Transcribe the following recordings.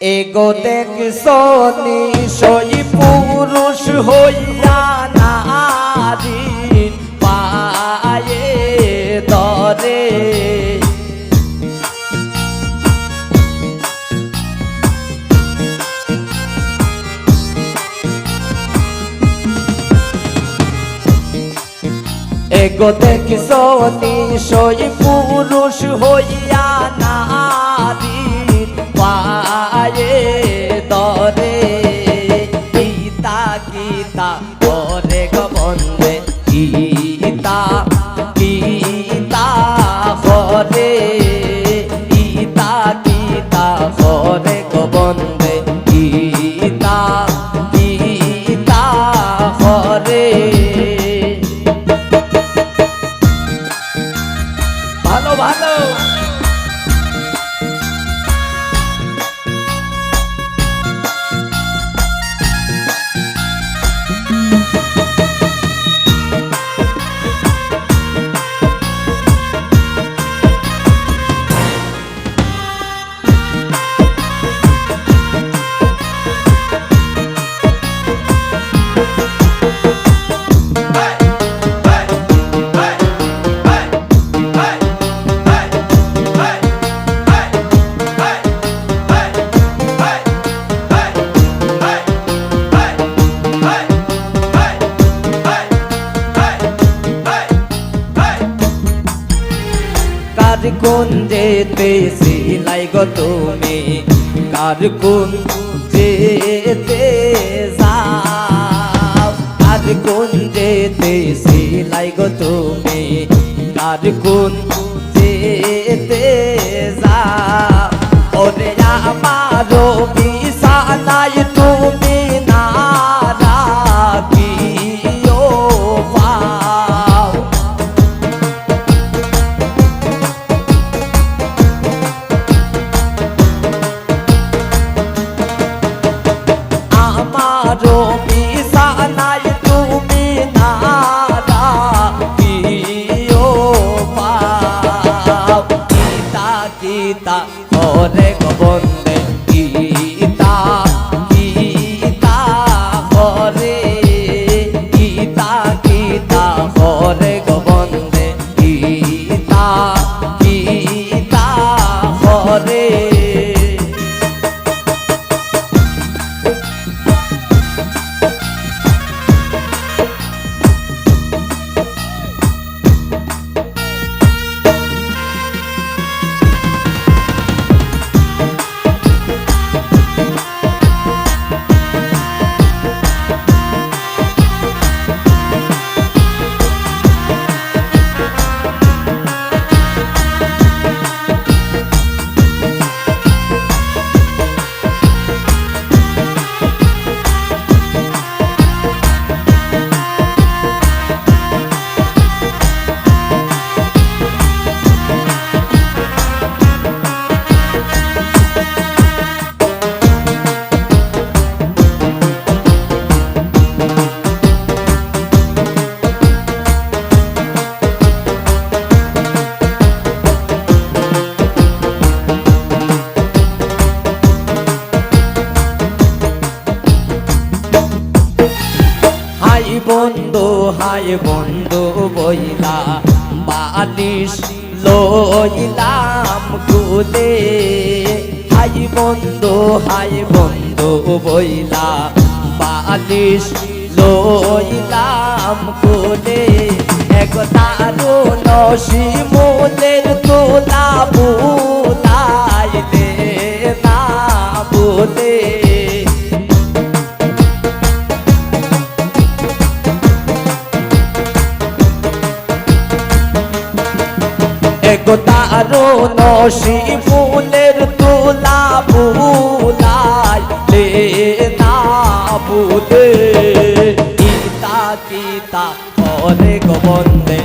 এগো দেখ সনি সই পুরুষ হইয়া নারী পায়ে দরে এগো দেখ সনি সই পুরুষ হইয়া নারী কার কোন যেতে সিলাই গো তুমি? কার কোন যেতে যাও? কার কোন যেতে সিলাই গো তুমি? কার কোন যেতে যাও? ওরে আমারো গীতা করে গোবন্দে বন্ধু হাই বন্ধু বইলা, বালিশ লইলাম কুলে হাই বন্ধু হাই বন্ধু বইলা, বালিশ লইলাম কুলে এক তারু নসি মোলের তোলা বুলাইলে না বলে। একতারো নসি ফুলের তোলা বুলাই লে না বুলে গীতা গীতা করে গোবন্দে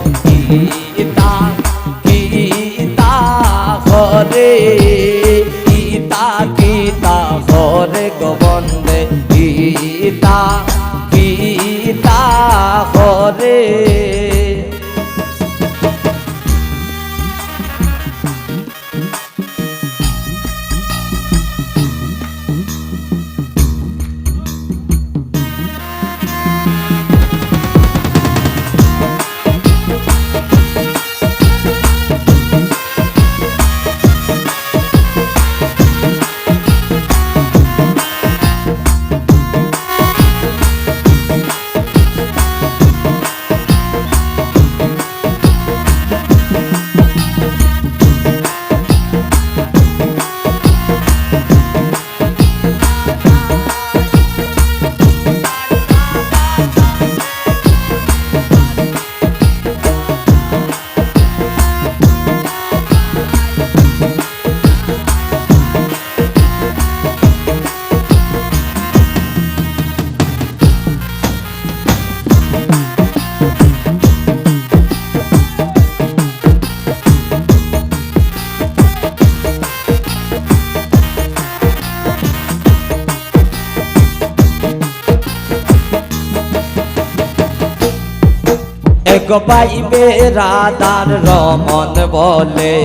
এক ভাই বেরাদার রমন বলে,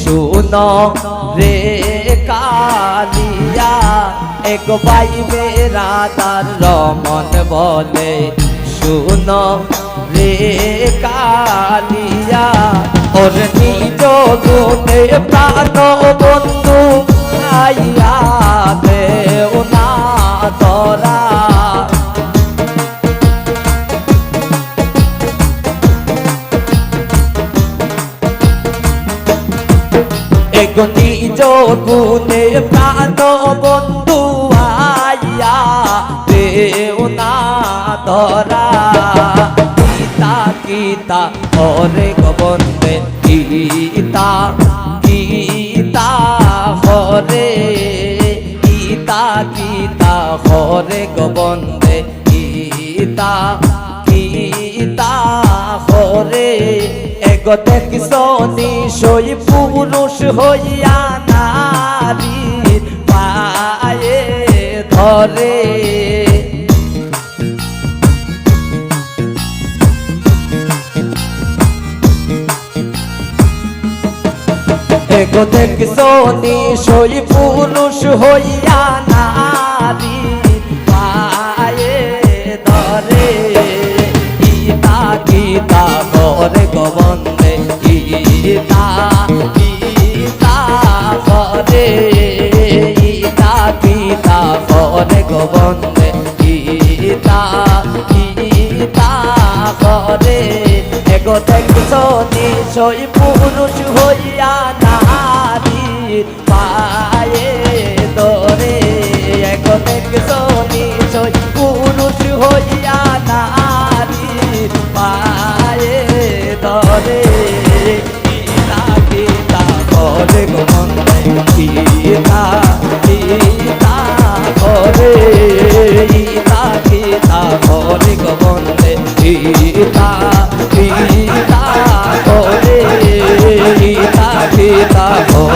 শুনো রে কালিয়া। এক ভাই বেরাদার রমন বলে, শুনো রে কালিয়া। ওর নিজ গুণে প্রাণ বন্ধু, আইয়া দেও না এক নিজ গুণে প্রাণ বন্ধু আইয়া দেও না ধরা গীতা গীতা হরে গোবন্দে গীতা গীতা হরে গীতা গীতা হরে গোবন্দে গীতা হরে এগ দেখিস নিশই পুরুষ হইয়া নারী পায়ে ধরে। এগো দেখিস নিশই পুরুষ হইয়া নারী করে গোবন্দে গীতা গীতা করে গীতা গীতা করে গোবন্দে গীতা গীতা করে। এগো দেখিস নিশই পুরুষ হইয়া নারী পায়ে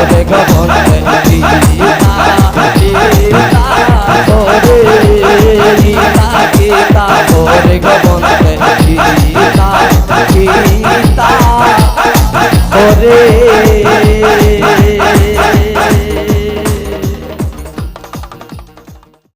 করে গোমন্দে গীতা গীতা করে